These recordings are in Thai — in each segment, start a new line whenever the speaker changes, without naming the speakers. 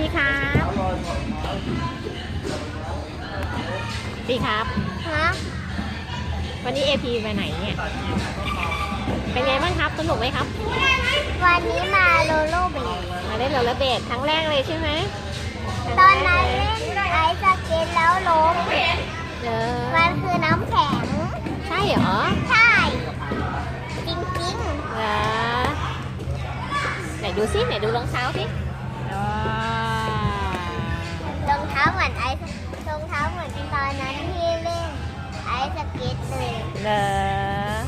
พี่ครับ พี่ครับ
ฮะ
วันนี้เอพีไปไหนเนี่ย เป็นไงบ้างครับ สนุกไหมครับ
วันนี้มาโลโลเบด
มาเล่นโรลเลอร์เบดครั้งแรกเลยใช่ไหม
ตอนนั้นเล่นไอซ์สเก็ตแล้วล้ม
เออ
มันคือน้ำแข็ง
ใช่เหรอ
ใช่ จริง
เหรอไหนดูซิไหนดูรองเท้าสิว้าว
ๆร องเท้าเหมือนไอซ์รองเท้าเหมือนตอนนั้นที่เล่นไอซ์สเก็ตเลย
เหรอ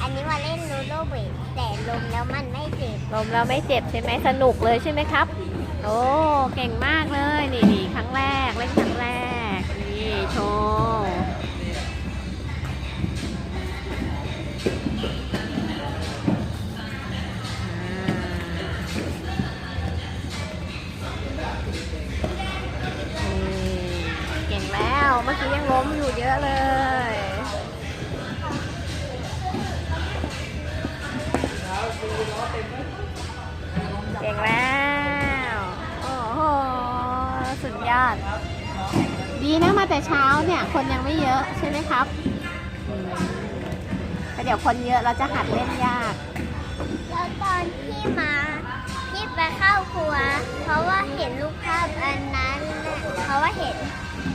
อันนี้มาเล่นโลโลเบดแต่ลมแล้วมันไม่เจ็บ
ลมเราไม่เจ็บใช่ไหมสนุกเลยใช่ไหมครับ โอ้เก่งมากเลยนี่ เมื่อกี้ยังล้มอยู่เยอะเลยเก่งแล้ว โอ้โห สุดยอด ดีนะมาแต่เช้าเนี่ย คนยังไม่เยอะใช่ไหมครับอืมแต่เดี๋ยวคนเยอะเราจะหัดเล่นยาก
แล้วตอนที่มาที่ไปเข้าครัว เพราะว่าเห็นรูปภาพอันนั้นน่ะเพ ราะว่าเห็น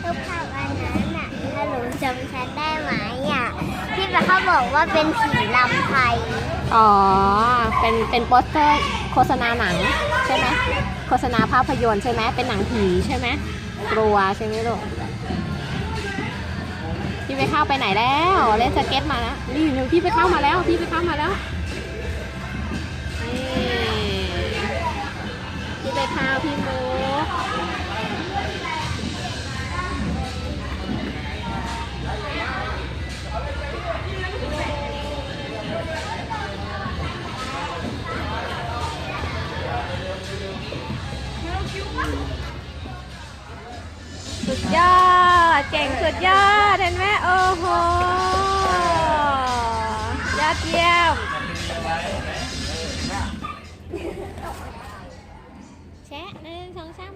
รูปภาพอันนั้นน่ะแล้วหนูจำฉันได้ไหมอะที่ไปเขาบอกว่าเป็นผีลำไทย
อ๋อ เป็น เป็นโปสเตอร์โฆษณาหนังใช่ไหมโฆษณาภาพยนตร์ใช่ไหมเป็นหนังผีใช่ไหมกลัวใช่ไหมลูกพี่ไปเข้าไปไหนแล้วเล่นสเก็ตมาแล้วนี่หนูพี่ไปเข้ามาแล้วพี่ไปเข้ามาแล้วนี่พี่ไปเข้าพี่มุ สุดยอดเก่งสุดยอดเห็นไหมโอ้โหยอดเยี่ยมแชะหนึ่งสองสาม